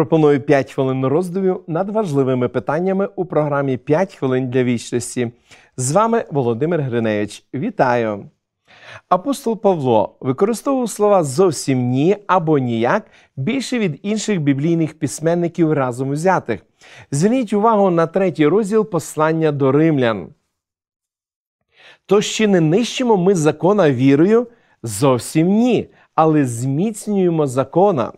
Пропоную 5 хвилин роздумів над важливими питаннями у програмі «5 хвилин для вічності. З вами Володимир Гриневич. Вітаю! Апостол Павло використовував слова зовсім ні або ніяк більше від інших біблійних письменників разом узятих. Зверніть увагу на третій розділ послання до римлян. Тож чи не нищимо ми закона вірою? Зовсім ні, але зміцнюємо закона.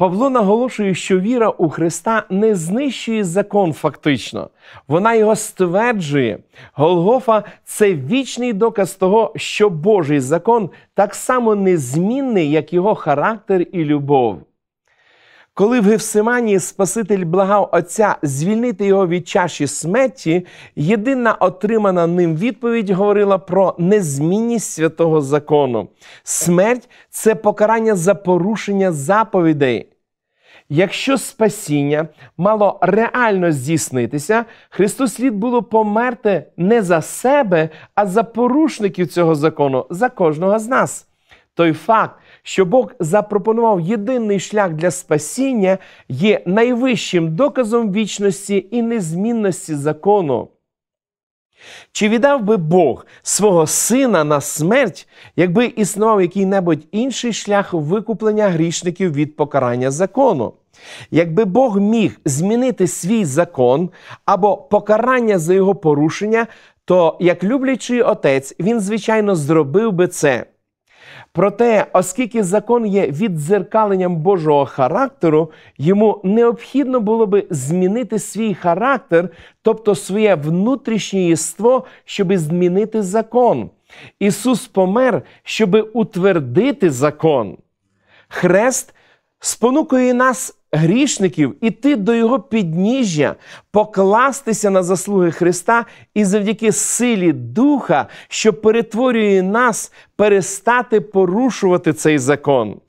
Павло наголошує, що віра у Христа не знищує закон фактично, вона його стверджує. Голгофа це вічний доказ того, що Божий закон так само незмінний, як його характер і любов. Коли в Гевсиманії Спаситель благав Отця звільнити його від чаші смерті, єдина отримана ним відповідь говорила про незмінність святого закону. Смерть це покарання за порушення заповідей. Якщо спасіння мало реально здійснитися, Христу слід було померти не за себе, а за порушників цього закону, за кожного з нас. Той факт, що Бог запропонував єдиний шлях для спасіння, є найвищим доказом вічності і незмінності закону. Чи віддав би Бог свого сина на смерть, якби існував який-небудь інший шлях викуплення грішників від покарання закону? Якби Бог міг змінити свій закон або покарання за його порушення, то як люблячий отець, він, звичайно, зробив би це. Проте, оскільки закон є віддзеркаленням Божого характеру, йому необхідно було би змінити свій характер, тобто своє внутрішнє єство, щоби змінити закон. Ісус помер, щоби утвердити закон. Хрест спонукує нас грішників іти до Його підніжжя, покластися на заслуги Христа і завдяки силі Духа, що перетворює нас, перестати порушувати цей закон.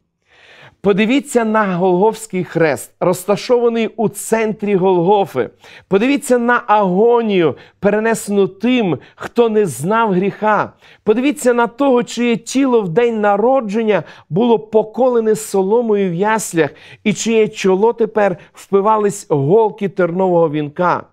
Подивіться на Голговський хрест, розташований у центрі Голгофи. Подивіться на агонію, перенесену тим, хто не знав гріха. Подивіться на того, чиє тіло в день народження було поколене соломою в яслях, і чиє чоло тепер впивались голки тернового вінка.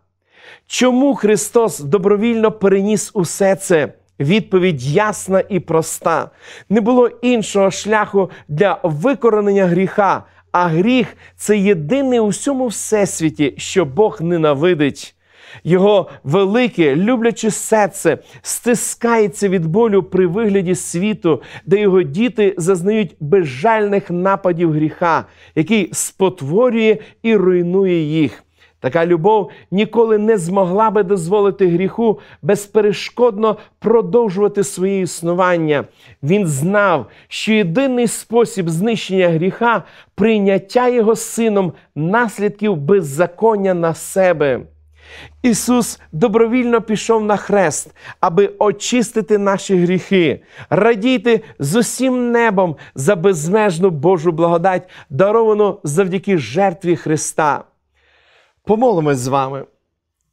Чому Христос добровільно переніс усе це? Відповідь ясна і проста. Не було іншого шляху для викоренення гріха, а гріх це єдине у всьому всесвіті, що Бог ненавидить. Його велике, любляче серце стискається від болю при вигляді світу, де його діти зазнають безжальних нападів гріха, який спотворює і руйнує їх. Така любов ніколи не змогла би дозволити гріху безперешкодно продовжувати своє існування. Він знав, що єдиний спосіб знищення гріха прийняття його сином наслідків беззаконня на себе. Ісус добровільно пішов на хрест, аби очистити наші гріхи, радійте з усім небом за безмежну Божу благодать, даровану завдяки жертві Христа. Помолимось з вами,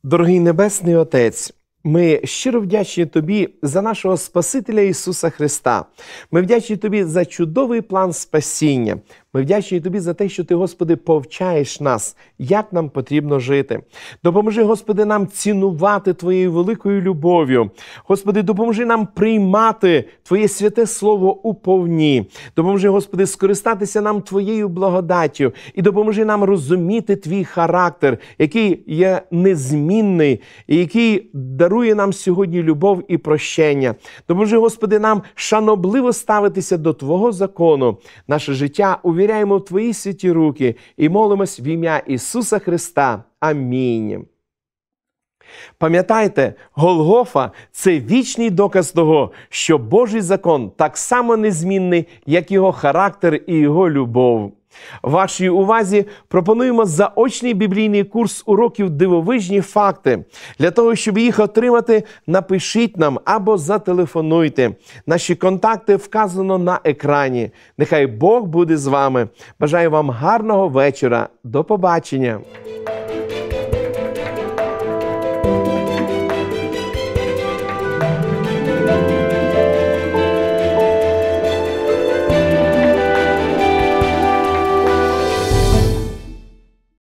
дорогий Небесний Отець. Ми щиро вдячні Тобі за нашого Спасителя Ісуса Христа. Ми вдячні Тобі за чудовий план спасіння. Ми вдячні Тобі за те, що Ти, Господи, повчаєш нас, як нам потрібно жити. Допоможи, Господи, нам цінувати Твоєю великою любов'ю. Господи, допоможи нам приймати Твоє святе Слово у повні. Допоможи, Господи, скористатися нам Твоєю благодаттю і допоможи нам розуміти Твій характер, який є незмінний, і який дарує нам сьогодні любов і прощення. Допоможи, Господи, нам шанобливо ставитися до Твого закону, наше життя у довіряємо Твої святі руки і молимось в ім'я Ісуса Христа. Амінь. Пам'ятайте, Голгофа це вічний доказ того, що Божий закон так само незмінний, як його характер і його любов. Вашій увазі пропонуємо заочний біблійний курс уроків дивовижні факти. Для того, щоб їх отримати, напишіть нам або зателефонуйте. Наші контакти вказано на екрані. Нехай Бог буде з вами. Бажаю вам гарного вечора. До побачення!